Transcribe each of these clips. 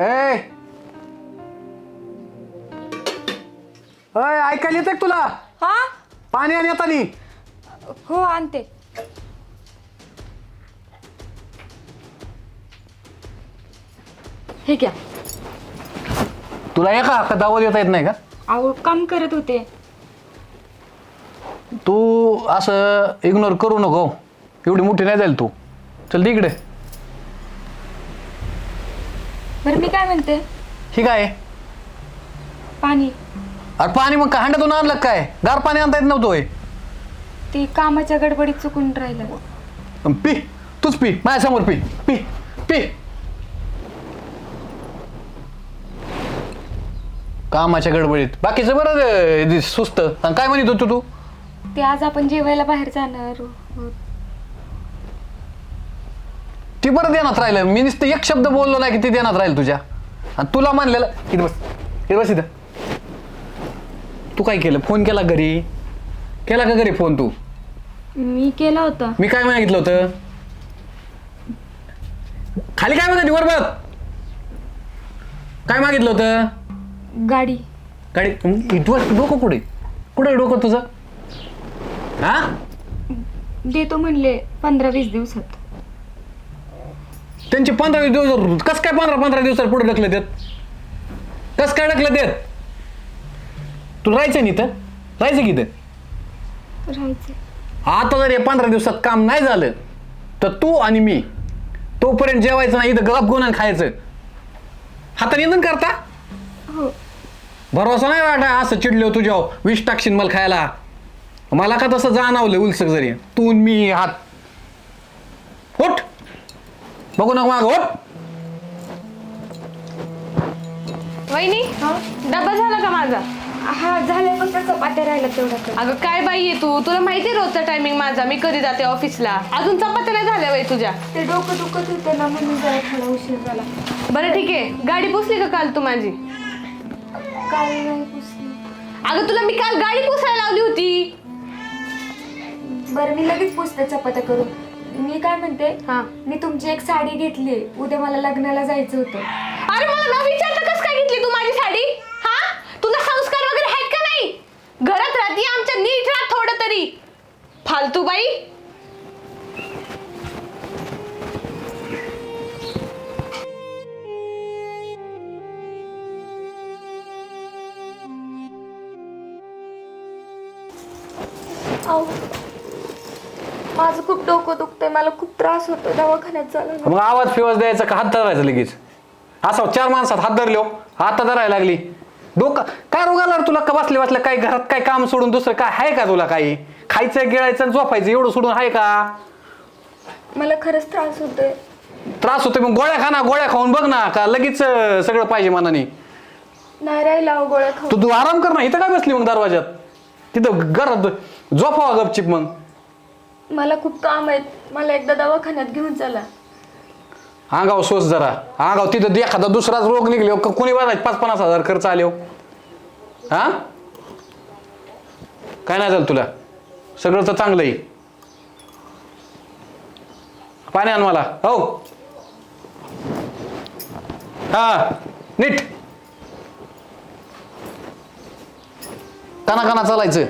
ए! अय ऐकायला येतं तुला? हा? पाणी आणि येतानी. हो आणते. हे घ्या. तुला एका हक्का दावा देता येत नाही का? अहो काम करत होते. तू असं इग्नोर करू नको. एवढी मोठी नाही जाईल तू. चल तिकडे बरं मी काय म्हणते? ही काय? पाणी. अरे पाणी मग काय हांड्यातून आणलं का काय? गार पाणी आणता येत नव्हतं होय. ती कामाच्या गडबडीत चुकून राहिलं. अन पी तूच पी माझ्यासमोर पी पी पी. कामाच्या गडबडीत. बाकीचं बरं अं, सुस्त. काय म्हणत होतो तू? ते आज आपण जेवायला बाहेर जाणार आहोत. ती बरं देण्यात राहिलं. मी नुसतं एक शब्द बोललो नाही की ती देण्यात राहील तुझ्या. आणि तुला म्हणलेलं इथं बस इथं बस इथं. तू काय केलं? फोन केला घरी? केला का घरी फोन तू? मी केला होता. मी काय मागितलं होतं? खाली काय मागितली वर बघ. काय मागितलं होतं? गाडी. गाडी इथवर डोकं कुठे? कुठे आहे डोकं तुझं? हा? देतो म्हणले पंधरा वीस दिवसात. त्यांचे पंधरा वीस दिवस कस काय पंधरा पंधरा दिवसात पुढे ढकलं देत कस काय ढकलं देत तू राहायचं नाही तर राहायचं की राहायचं. आता जर हे पंधरा दिवसात काम नाही झालं तर तू आणि मी तोपर्यंत जेवायचं नाही इथं गप गुन्हा खायचं. हाताने निंदन करता? हो. भरोसा नाही वाटा असं चिडलो तुझ्या विष टाकशील मला खायला. मला का तसं जाणवलं उलसक जरी? तू आणि मी हात. होट बघू नका माग होट वहिनी डबा झाला का माझा? हा झालं फक्त चपात्या राहिल्या तेवढा. अगं काय बाई आहे तू? तुला माहिती आहे रोजचा टायमिंग माझा? मी कधी जाते ऑफिसला अजून चपात्या नाही झाल्या बाई तुझ्या. ते डोकं दुखत होतं ना म्हणून जरा थोडा उशीर झाला. बरं ठीक आहे. गाडी पुसली का काल तू माझी? काल नाही पुसली. अगं तुला मी काल गाडी पुसायला लावली होती. बरं मी लगेच पुसते चपात्या करून. मी काय म्हणते हा. मी तुमची एक साडी घेतली उद्या मला लग्नाला जायचं होतं. अरे मला न विचारता कस काय घेतली तू माझी साडी? हा? तुला संस्कार वगैरे आहेत का नाही? घरात राहते आमच्या नीट राहत थोडं तरी. फालतू बाई. अहो माझं खूप डोकं दुखतंय मला खूप त्रास होतो दवाखान्यात झाला मग आवाज फिवाज द्यायचा का हात धरायचा लगेच? असं चार माणसात हात धरलो हात धरायला लागली. डोकं काय रोग आला रे तुला? का बसले बसल्या काय घरात काय काम सोडून दुसरं काय आहे का तुला काही? खायचं गिळायचं आणि झोपायचं एवढं सोडून आहे का? मला खरंच त्रास होतोय. त्रास होतोय मग गोळ्या खा ना गोळ्या खाऊन बघ ना का लगेच अं, सगळं पाहिजे मनाने. नाही राहिला गोळ्या खाऊ तू तू आराम कर ना इथं काय बसली मग दरवाजात तिथं घरात झोपावा गपचिप मग. मला खूप काम आहेत. मला एकदा दवाखान्यात घेऊन चला. गाव सोच जरा. आगाव तिथं एखादा दुसराच रोग निघले कोणी बघायचं? पाच पन्नास हजार खर्च आले हो? हा काय नाही झालं तुला? सगळं तर चांगलं आहे. पाणी आण मला. हो. हा नीट. काना काना चालायचं.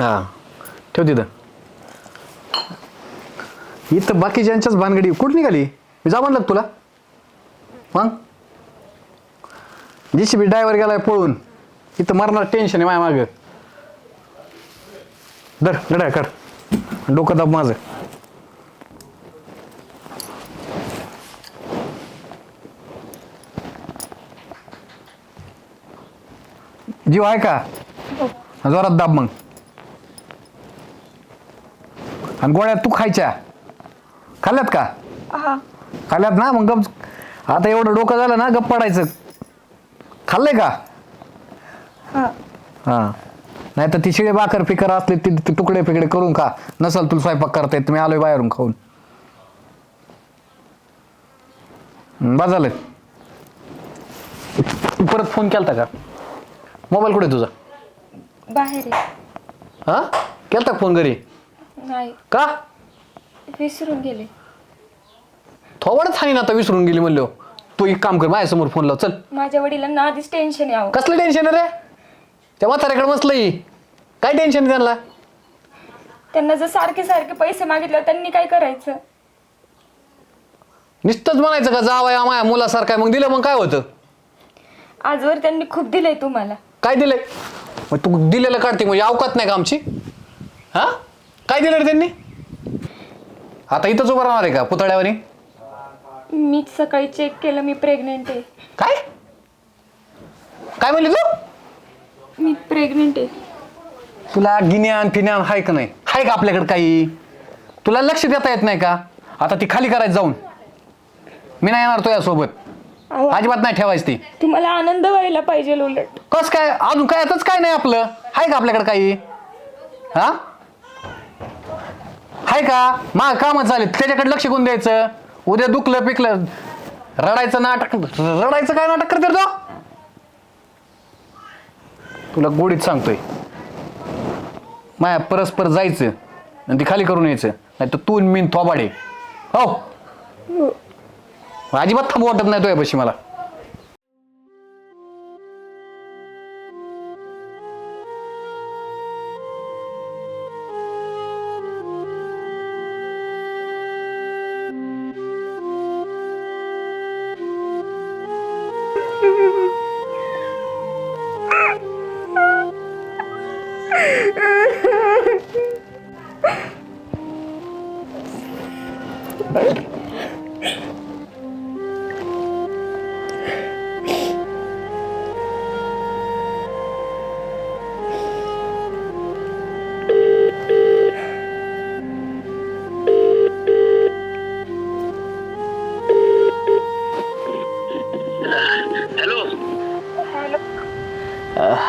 हा. ठेव तिथं. इथं बाकीच्यांच्याच भानगडी कुठं निघाली? मी जा म्हणलं का तुला. मग? जी बी ड्रायव्हर गेलाय पळून. इथं मरणार टेन्शन आहे माझ्या मागं. दर गड्या कर. डोकं दाब माझं. जीव आहे का? जोरात दाब मग. आणि गोळ्या तू खायच्या. खाल्ल्यात का? हा. खाल्ल्यात ना? मग गप आता एवढं डोकं झालं ना गप पडायचं. खाल्लंय का? हां. हा. नाही तर ती शिळे बाकर फिकर असले ती ती तुकडे फिकडे करून खा. नसल तुला स्वयंपाक करता येत मी आलोय बाहेरून खाऊन. हं, बस झालं. तू परत फोन केलता का? मोबाईल कुठे तुझा? बाहेर आहे. हा? केलता का फोन घरी? नाही. का? विसरून गेले. थोडंच हानी ना आता विसरून गेली म्हणलो. तू एक काम कर माझ्यासमोर फोन लाव चल. माझ्या वडिलांना आधीच टेन्शन यावं कसलं टेन्शन रे? त्या म्हाताऱ्याकडे मसलंय काय टेन्शन त्यांना? त्यांना जर सारखे सारखे पैसे मागितले त्यांनी काय करायचं? नुसतंच म्हणायचं का जावया माझ्या मुलासारखं मग दिलं मग काय होतं? आजवर त्यांनी खूप दिलंय तुम्हाला. काय दिलंय? मग तू दिलेलं काढते म्हणजे अवकात नाही का आमची? हा? काय दिलं रे त्यांनी? आता इथंच उभं राहणार आहे का पुतळ्यावरी मी सकाळी चेक केलं मी प्रेग्नेंट आहे. काय? काय म्हणली तू? मी प्रेग्नेंट आहे. तुला गिन्यान फिन्यान हाय का नाही? हाय का आपल्याकडे काही? तुला लक्ष देता येत नाही का? आता ती खाली करायचं जाऊन. मी नाही येणार तो यासोबत अहो, अजिबात नाही ठेवायची ती. तुम्हाला आनंद व्हायला पाहिजे उलट. कस काय? अजून काय आताच काय नाही आपलं? हाय का आपल्याकडे काही? हा? हाय का? माग कामं चालेल त्याच्याकडे लक्ष कोण द्यायचं? उद्या दुखलं पिकलं रडायचं नाटक रडायचं काय नाटक करते तो? तुला गोडीत सांगतोय. माया परस्पर जायचं आणि ती खाली करून यायचं. नाही तर तू मीन थोबाडे. हो. अजिबात थांबू वाटत नाही तो यापाशी मला.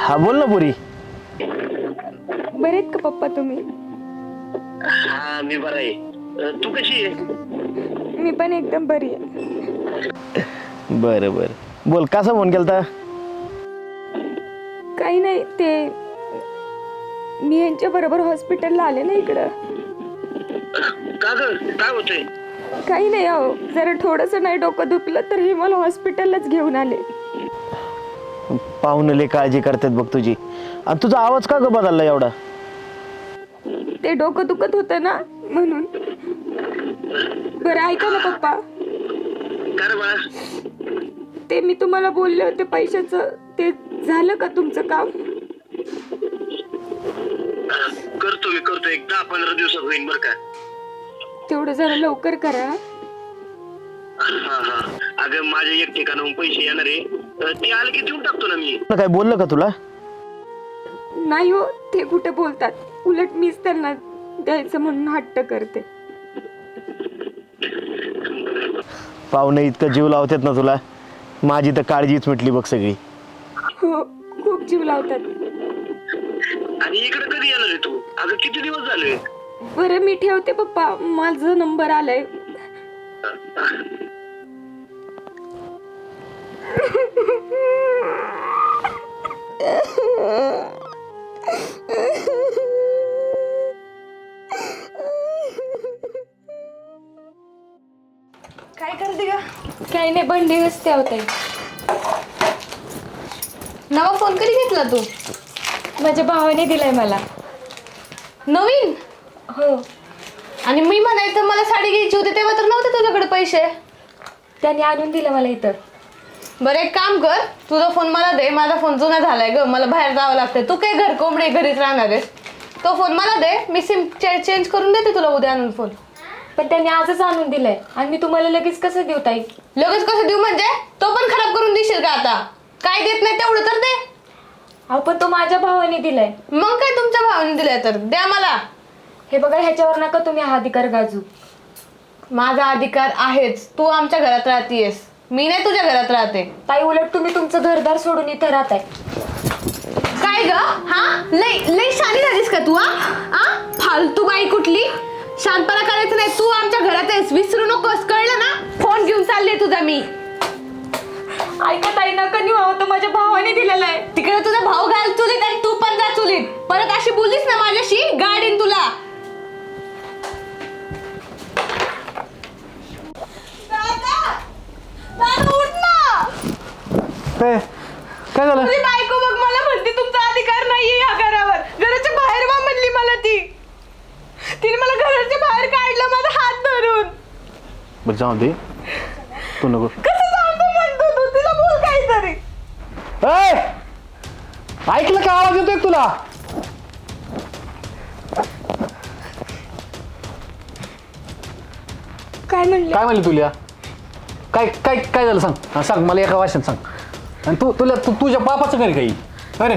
हा बोल ना पुरी. बरे आहेत का पप्पा तुम्ही? हा मी बरा आहे. अ, तू कशी आहे? मी पण एकदम बरी आहे. बरं बरं. बोल कसा फोन केलता? काही नाही ते मी यांच्या बरोबर हॉस्पिटलला आले ना इकडं. का ग? काय होतंय? काही नाही अहो जरा थोडंसं नाही डोकं दुखलं तर हे मला हॉस्पिटललाच घेऊन आले. पाहुणे लय काळजी करतात बघ तुझी. आणि तुझा आवाज का ग बदलला एवढा? ते डोकं दुखत होतं ना म्हणून. बरं ऐका ना पप्पा. बाळा. ते मी तुम्हाला बोलले होते पैशाचं. ते झालं का तुमचं काम? करतो मी करतो एक दहा पंधरा दिवसात होईन बरं का. तेवढं जरा लवकर करा. हा हा. अगं माझ्या एक ठिकाणाहून पैसे येणार आहे. ते आले की देऊन टाकतो ना मी. काय बोललं का तुला? नाही हो ते कुठे बोलतात? उलट मीच त्यांना द्यायचं म्हणून हट्ट करते. पाहुणे इतकं जीव लावतात ना तुला? माझी तर काळजीच मिटली बघ सगळी. हो खूप जीव लावतात. आणि इकडे कधी येणार आहे तू? अगं किती दिवस झाले? बरं मी ठेवते पप्पा. माझा नंबर आलाय. काय करते का काही नाही बंडे रस्ते होते नवा फोन कधी घेतला तू? माझ्या भावाने दिलाय मला. नवीन? हो. आणि मी म्हणायचं मला साडी घ्यायची होती तेव्हा तर नव्हते तुझ्याकडे पैसे. त्याने आणून दिलं मला इथं. बरं एक काम कर तुझा फोन मला दे माझा फोन जुना झालाय ग मला बाहेर जावं लागतंय. तू काय घर कोंबडी घरीच राहणार आहेस? तो फोन मला दे मी सिम चेंज करून देते तुला उद्या आणून फोन पण त्यांनी आजच आणून दिलंय. आणि मी तुम्हाला लगेच कसं देऊ ताई? लगेच कसं देऊ म्हणजे? तो पण खराब करून देशील का आता? काय देत नाही तेवढं तर दे. अहो पण तो माझ्या भावाने दिलाय. मग काय तुमच्या भावाने दिलंय तर? द्या मला. हे बघा ह्याच्यावर नका तुम्ही हा अधिकार गाजू. माझा अधिकार आहेच. तू आमच्या घरात राहतीयस. मी नाही तुझ्या घरात राहते. ताई उलट तुम्ही तुमचं घरदार सोडून इथं राहताय. काय ग? हा? लई लई शानी झालीस का तू हा? हा? फालतू बाई कुठली? शांतपणा करायचं नाही. तू आमच्या घरात आहेस. विसरू नकोस. कळलं ना? फोन घेऊन चालले तुझा मी. ऐका ताई नका निवा होतं माझ्या भावाने दिलेला आहे. तिकडे तुझा भाऊ घाल चुलीत आणि तू पण जा चुलीत. परत अशी बोललीस ना माझ्याशी गाडीन तुला. उठ ना. काय काय झालं? तुझी बायको बघ मला म्हणते तुमचा अधिकार नाहीये या घरावर. घराच्या बाहेर वा म्हणली मला ती. तिने मला घराच्या बाहेर काढलं माझा हात धरून. बरं जाऊ दे. तू नको. कसं सांगतो म्हणतो तू? तिला बोल काहीतरी. ए! ऐकलं का आवाज येतोय का तुला? काय म्हणले? काय म्हणली तुला? काय काय काय झालं सांग? हा, सांग मला एका वाशात सांग. आणि तू तुला तू तुझ्या बापाचं घरी काही अरे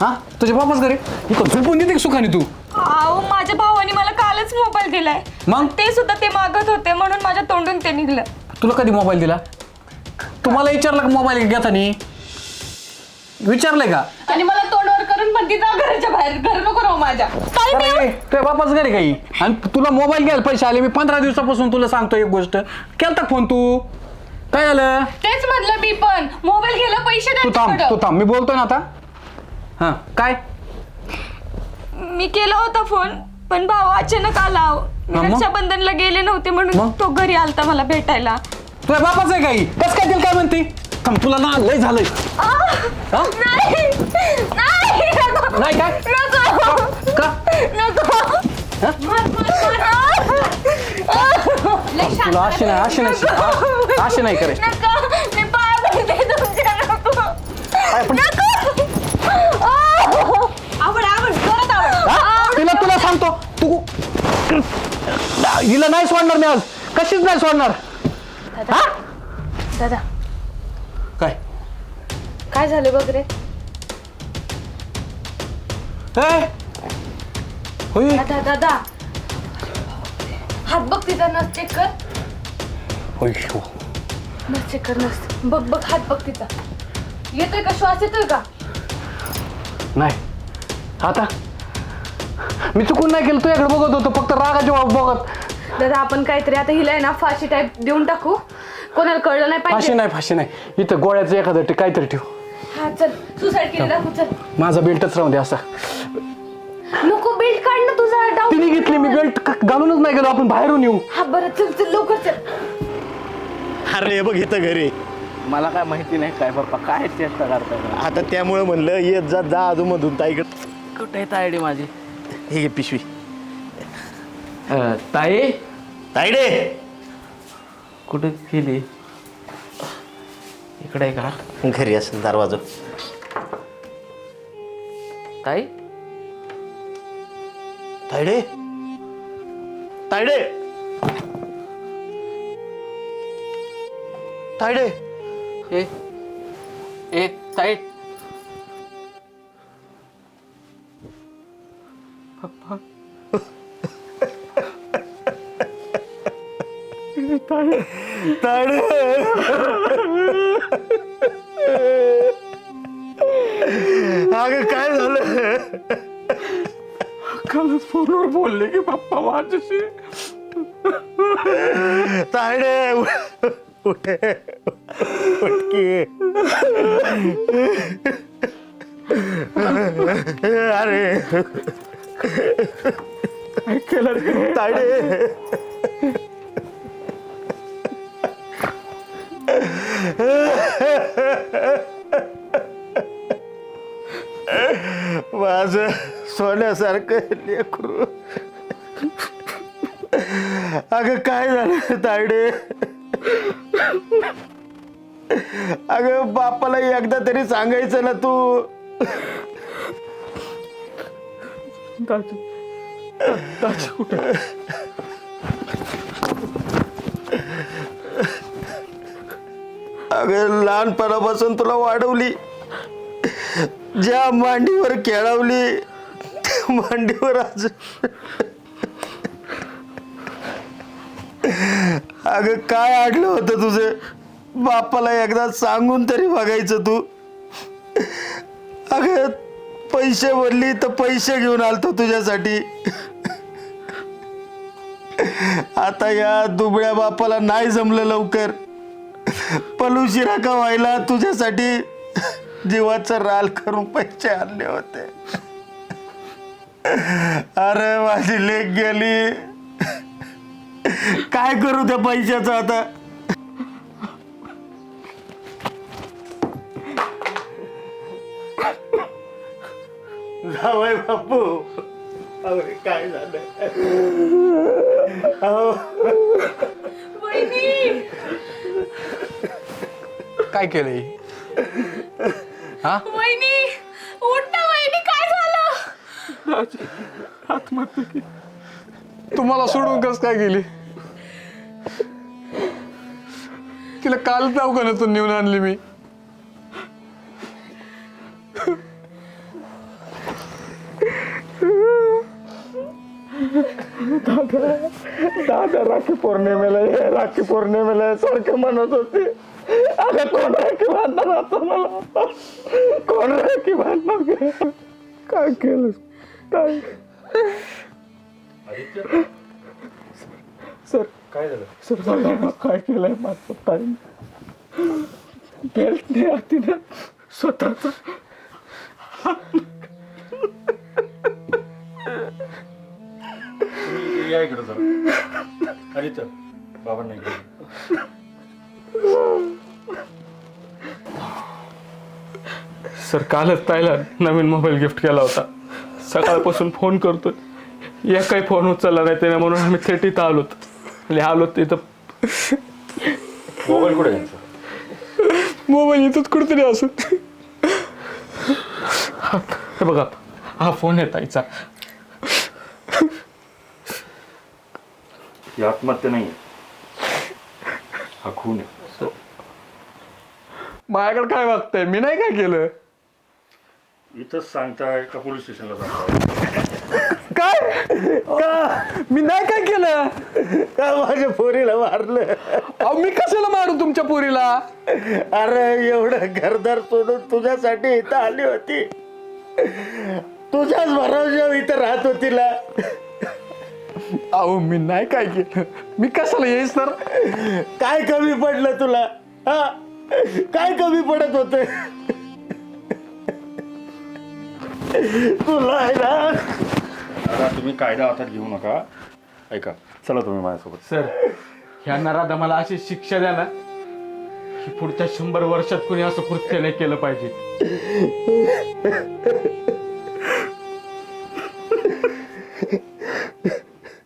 हा? तुझ्या बापाच घरी इकडं झोपून देते सुखाने तू? अहो माझ्या भावाने मला कालच मोबाईल दिलाय. मग? ते सुद्धा ते मागत होते म्हणून माझ्या तोंडून ते निघलं. तुला कधी मोबाईल दिला? तुम्हाला विचारलं का मोबाईल घेताना? विचारलंय का? आणि मला तोंडवर घराच्या बाहेर घर नको राहू माझ्या. अरे तुझ्या बापाच घरी काही? आणि तुला मोबाईल घ्यायला पैसे आले मी पंधरा दिवसापासून तुला सांगतो एक गोष्ट. केलता फोन तू? काय झालं? तेच म्हणलं मी पण. मोबाईल घ्यायला पैसे तू थांब त्यांच्याकडं. तू थांब. मी बोलतोय ना आता. हा काय? मी केला होता फोन पण भाऊ अचानक आला अहो. मी हा मग? रक्षाबंधनला गेले नव्हते म्हणून? तो घरी आलता मला भेटायला. तुझ्या बापाच आहे काही? कस काय तिला काय म्हणते? थांब तुला ना लय झालंय. हा? नाही नाही. नाही काय? नको. का? नको. हा? लय शांत तुला अशी नाही अशी नाही. अशी नाही करायची नको. मी पाय पडते तुमच्या नको. पण- आवड आवड. जोरात आवड. हा? तिला तुला सांगतो. तू हिला नाही सोडणार मी आज. कशीच नाही सोडणार. हा? दादा. काय? काय झालं बघ रे? ए? होय दादा दादा. हात बघ तिचा नस चेक कर. होय हो. नस चेक कर नस. बघ बघ हात बघ तिचा. येतोय का? श्वास येतोय का? नाही. आता? मी चुकून नाही केलं तुझ्याकडे बघत होतो फक्त रागाच्या बघत. दादा आपण काहीतरी आता हिला आहे ना फाशी टाईप देऊन टाकू. कोणाला कळलं नाही फाशी पाहिजे नाही फाशी नाही. इथं गोळ्याचं एखादं ते काहीतरी ठेव. हा चल. सुसाईड केली दाखवू चल. माझा बेल्टच राहून दे असा. नको बेल्ट काढ ना तुझा डाऊन तिने घेतली मी बेल्ट घालूनच नाही गेलो आपण बाहेरून येऊ. हा बरं चल चल लवकर चल. अरे बघ इथं घरी. मला काय माहिती नाही काय बाप्पा काय चेष्टा करताय? आता त्यामुळे म्हणलं येत जा जा अधूनमधून ताईकडे कुठे आहे आयडी माझी? हे घे पिशवी. अं, ताई? ताईडे कुठे गेली? इकडे आहे का? घरी असेल दरवाजा. ताई? ताईडे ताईडे ताईडे ए ए ताई. पप्पा. ताईडे अगं काय झालं? कालच फोनवर बोलले की पप्पा माझ्याशी. उठे उठकी. अरे. ताईडे माझ सोन्यासारखं लेकरू. अगं काय झालं तायडे अगं बापाला एकदा तरी सांगायचं ना तू. अगं लहानपणापासून तुला वाढवली. ज्या मांडीवर केळावली त्या मांडीवर आज अगं काय आडलं होतं तुझे? बापाला एकदा सांगून तरी बघायचं तू. अगं पैसे भरली तर पैसे घेऊन आलतो तुझ्यासाठी. आता या दुबळ्या बापाला नाही जमलं लवकर. पलुशिरा का व्हायला तुझ्यासाठी. जीवाचं राल करून पैसे आणले होते. अरे माझी लेख गेली. काय करू त्या पैशाचं आता? जावय बापू. अहो काय झालं? अहो. काय केलंय? हा? वहिनी उठा वहिनी काय झालं? तुम्हाला सोडून कस काय गेली? तिला काल दवाखान्यातून नेऊन आणली मी. दादा राखी पौर्णिमेला ये राखी पौर्णिमेला ये सारखं म्हणत होते. अगं कोण राखी बांधणार आता मला कोण राखी बांधणार काय केलं काय? सर काय झालं सर बघा ना, काय केलंय माझं ताई बेल्ट नाही तिने स्वतःचा या इकडं जरा. अरे बाबा नाही सर कालच ताईला नवीन मोबाईल गिफ्ट केला होता. सकाळपासून फोन करतो एकही फोन उचलला नाही त्याने म्हणून आम्ही थेटीत आलोत. आणि आलो तिथं मोबाईल कुठे? मोबाईल इथंच कुठेतरी असं हे बघा हा फोन आहे ताईचा. ही आत्महत्या नाही हा खून आहे. माझ्याकडे काय बघताय मी नाही काय केलं? इथंच सांगताय का पोलीस स्टेशनला सांगताय काय? का? मी नाही काय केलं? का माझ्या पोरीला मारलं? अहो मी कशाला मारू तुमच्या पोरीला? अरे एवढं घरदार सोडून तुझ्यासाठी इथं आली होती. तुझ्याच भरोश्यावर इथं राहत होती अहो मी नाही काय केलं. मी कशाला येईस तर? काय कमी पडलं तुला? हा? काय कमी पडत होत? तुला आहे ना? आता तुम्ही कायदा हातात घेऊ नका. ऐका चला तुम्ही माझ्यासोबत. सर ह्या नराधा मला अशी शिक्षा द्या ना की पुढच्या शंभर वर्षात कोणी असं कृत्य नाही केलं पाहिजे.